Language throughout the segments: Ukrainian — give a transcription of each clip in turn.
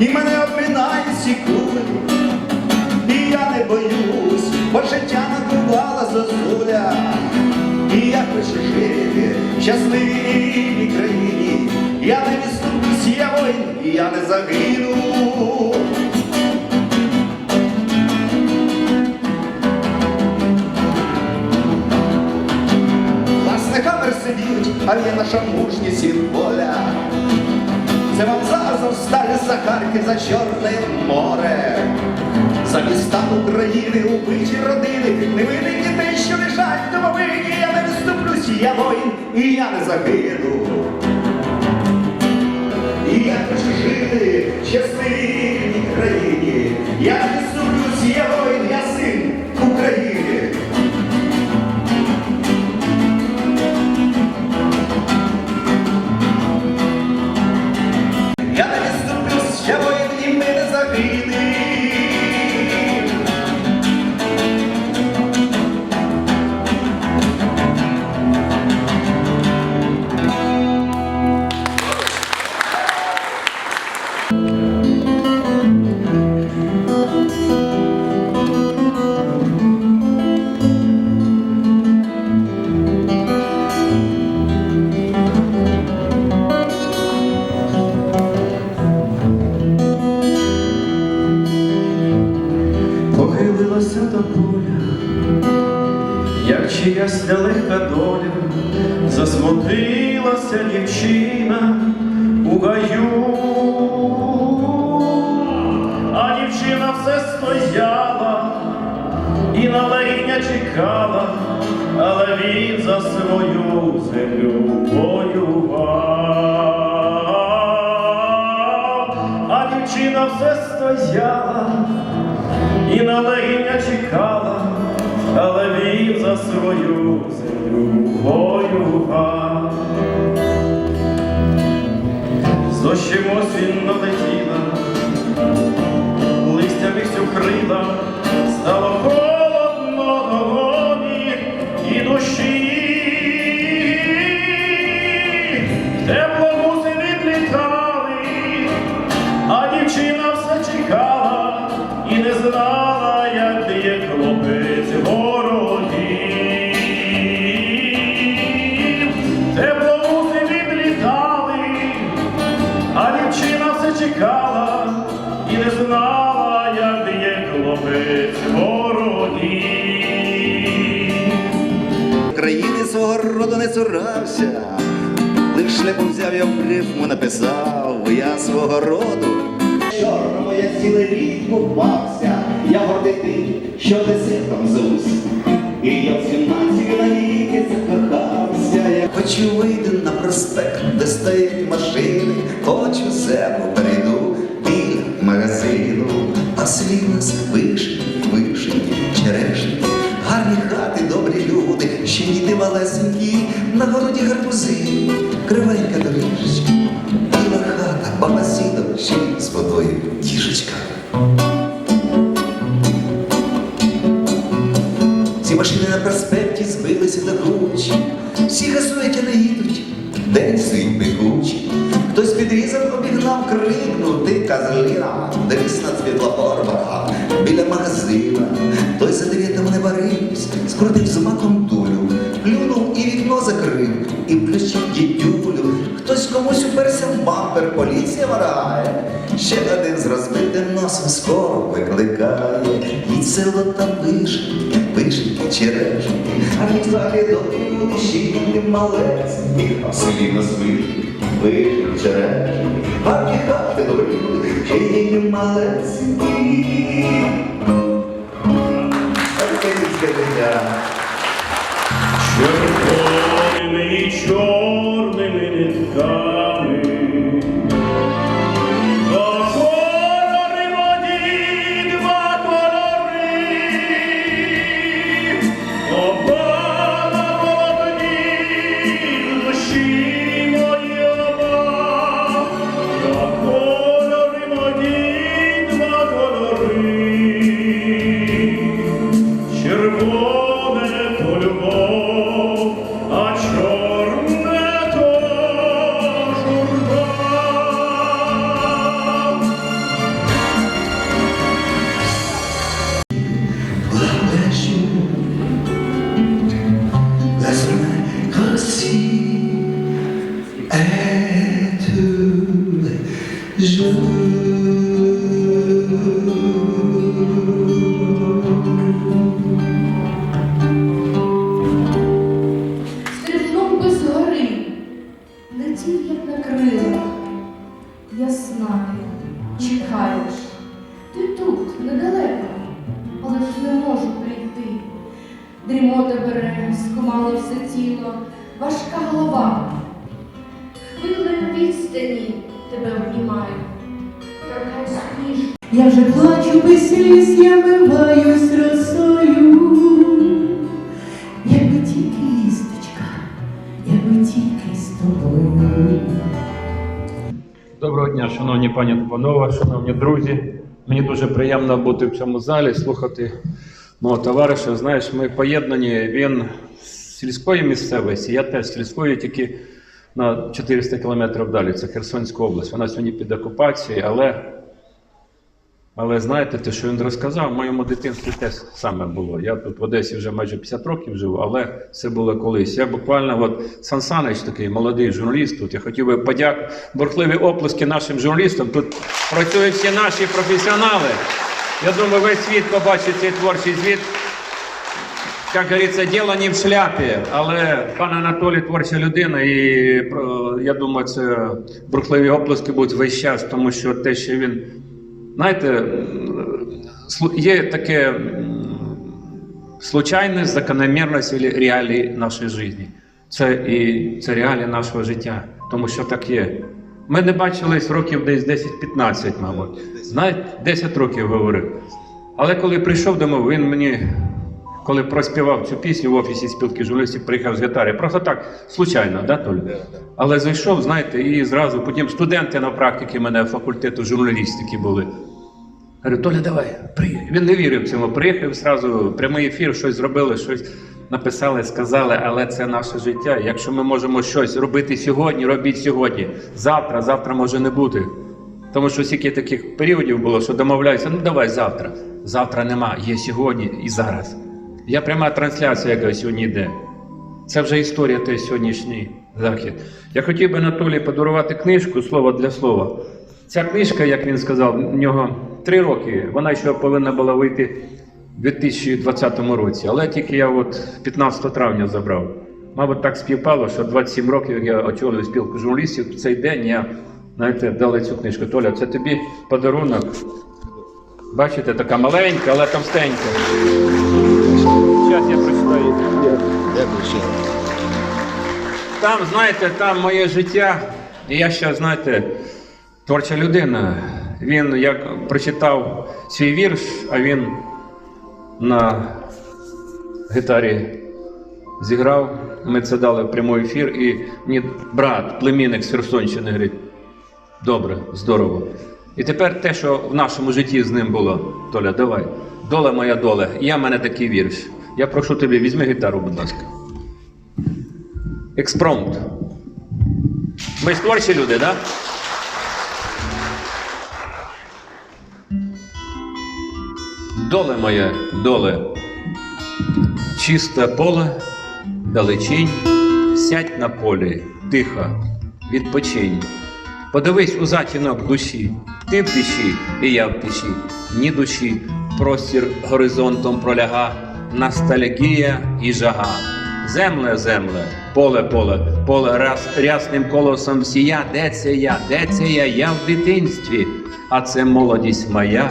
і мене обминають ці кулі. І я не боюсь, бо життя накувала зозуля. І я хочу жити в щасливій країні. Я не відступлюсь, я воїн, і я не загину. Нас на камер а є наша мужність і воля. Це вам зараз стали за Харків, за Чорне море. За міста України, убиті родини, невинних дітей, що лежать домовині, я не відступлюсь, я воїн, і я не загину. І я хочу жити в щасливій країні. Я не відступлюсь, я воїн, але він за свою землю воював, а дівчина все стояла і на легіння чекала, але він за свою землю воював. З дощем осінь налетіла, листя місць укрила, свого роду не цурався, лиш шляхом взяв я в рифму написав я свого роду. Чорному я цілий рік купався, я гордий тим, що десятом звусь. І я в сімнадцять навіки закохався. Я хочу вийти на проспект, де стоять машини, хочу землю перейду біля магазину, а слід нас вишні, малесенькі, на городі гарбузи, кривенька доріжечка, біла хата, баба сіда, ще з водою діжечка. Ці машини на проспекті збилися до кучі, всі гасують, а не їдуть, день стоїть пекучий. Хтось підрізав, обігнав, крикнув, ти козліна, дивись на світлофор біля магазина. Той за дев'ятом не варився, скрутив з маком Хтось комусь уперся в бампер, поліція варає. Ще один з розбитим носом скоро викликає. І село там вишеньки, вишеньки, черешеньки, а від хаки до люди щільні малесенькі, а в селі на свиті, вишеньки, черешеньки, гарні хати добрі люди, щільні малесенькі. Українське життя. Я вже плачу без сліз, я виваюсь росою, якби тільки лісточка, якби тільки з тобою. Доброго дня, шановні пані та панове, шановні друзі. Мені дуже приємно бути в цьому залі, слухати мого товариша. Знаєш, ми поєднані. Він з сільської місцевості, я теж сільської, тільки на 400 кілометрів далі. Це Херсонська область. Вона сьогодні під окупацією, але, але знаєте, те, що він розказав, в моєму дитинстві теж саме було. Я тут в Одесі вже майже 50 років живу, але це було колись. Я буквально, от Сан Санич, такий молодий журналіст тут. Я хотів би подяк, бурхливі оплески нашим журналістам. Тут працюють всі наші професіонали. Я думаю, весь світ побачить цей творчий звіт. Як говориться, діло не в шляпі, але пан Анатолій творча людина, і я думаю, це бурхливі оплески будуть весь час, тому що те, що він. Знаєте, є таке случайне закономірність реалії нашої життя. Це і це реалії нашого життя, тому що так є. Ми не бачились років десь 10-15, мабуть. Знаєте, 10 років говорив. Але коли прийшов домов, він мені, коли проспівав цю пісню в офісі спілки журналістів, приїхав з гітари. Просто так, случайно, да, Толь? Але зайшов, знаєте, і зразу потім студенти на практиці мене факультету журналістики були. Говорю, Толя, давай, приїдь. Він не вірив цьому. Приїхав зразу, прямий ефір, щось зробили, щось написали, сказали, але це наше життя. Якщо ми можемо щось робити сьогодні, робіть сьогодні. Завтра, завтра може не бути. Тому що стільки таких періодів було, що домовляються, ну давай завтра. Завтра нема, є сьогодні і зараз. Я пряма трансляція, яка сьогодні йде. Це вже історія той сьогоднішній захід. Я хотів би Анатолій подарувати книжку слово для слова. Ця книжка, як він сказав, в нього три роки. Вона ще повинна була вийти у 2020 році. Але тільки я от 15 травня забрав. Мабуть, так співпало, що 27 років, я очолюю спілку журналістів, в цей день я знаєте, дали цю книжку. Толя, це тобі подарунок. Бачите, така маленька, але товстенька. Дякую ще. Там, знаєте, там моє життя. І я ще, знаєте, творча людина. Він як прочитав свій вірш, а він на гітарі зіграв. Ми це дали в прямий ефір, і мені брат, племінник з Херсонщини, говорить, добре, здорово. І тепер те, що в нашому житті з ним було, Толя, давай. Доля моя доля. Я в мене такий вірш. Я прошу тебе, візьми гітару, будь ласка. Експромт. Ми ж творчі люди, так? Да? Доле моє, доле, чисте поле, далечінь, сядь на полі, тихо, відпочинь. Подивись у затінок душі, ти в тиші, і я в тиші, ні душі, простір горизонтом проляга, ностальгія і жага. Земле, земле, поле, поле, поле раз рясним колосом сія. Де це я? Де це я? Я в дитинстві, а це молодість моя.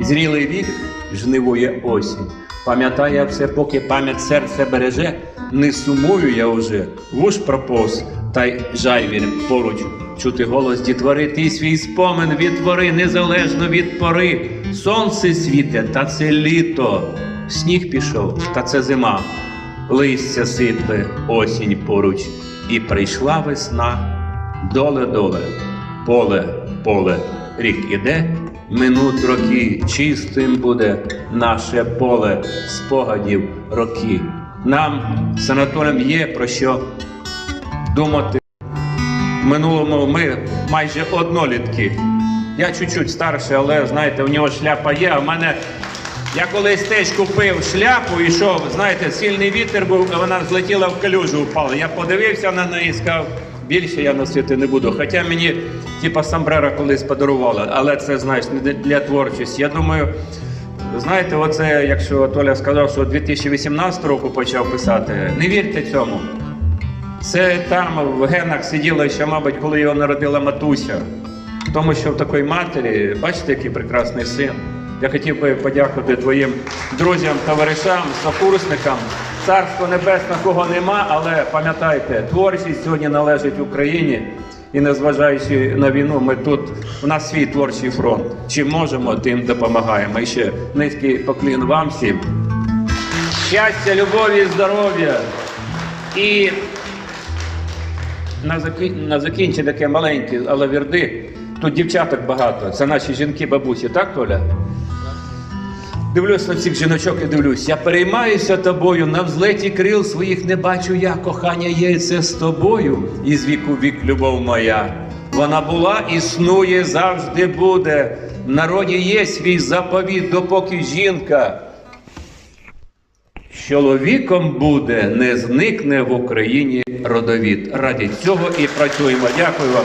Зрілий вік жнивує осінь. Пам'ятає все, поки пам'ять серце береже, не сумую я уже, вуж пропос, та й жайвір поруч. Чути голос дітвори, ти свій спомин відтвори, незалежно від пори. Сонце світе, та це літо, сніг пішов, та це зима. Листя сипле, осінь поруч, і прийшла весна. Доле, доле, поле, поле, рік іде, минуть роки, чистим буде наше поле спогадів роки. Нам з Анатолієм є про що думати. В минулому ми майже однолітки. Я чуть-чуть старший, але знаєте, у нього шляпа є. А в мене я колись теж купив шляпу і йшов, знаєте, сильний вітер був, вона злетіла в калюжу, впала. Я подивився на неї і сказав, більше я носити не буду. Хоча мені типа Самбрера колись подарували, але це знаєш не для творчості. Я думаю, знаєте, оце, якщо Толя сказав, що 2018 року почав писати, не вірте цьому. Це там в генах сиділо ще, мабуть, коли його народила матуся. Тому що в такої матері, бачите, який прекрасний син. Я хотів би подякувати твоїм друзям, товаришам, сокурсникам. Царство небесне кого нема, але пам'ятайте, творчість сьогодні належить Україні. І незважаючи на війну, ми тут у нас свій творчий фронт. Чим можемо, тим допомагаємо. І ще низький поклін вам всім. Щастя, любові, здоров'я. І на, заки... на закінчення таке маленьке, але вірди. Тут дівчаток багато. Це наші жінки, бабусі, так, Толя? Дивлюсь на цих жіночок і дивлюсь. Я переймаюся тобою, на взлеті крил своїх не бачу я. Кохання є це з тобою, і з віку вік любов моя. Вона була, існує, завжди буде. В народі є свій заповіт, допоки жінка чоловіком буде, не зникне в Україні родовід. Раді цього і працюємо. Дякую вам.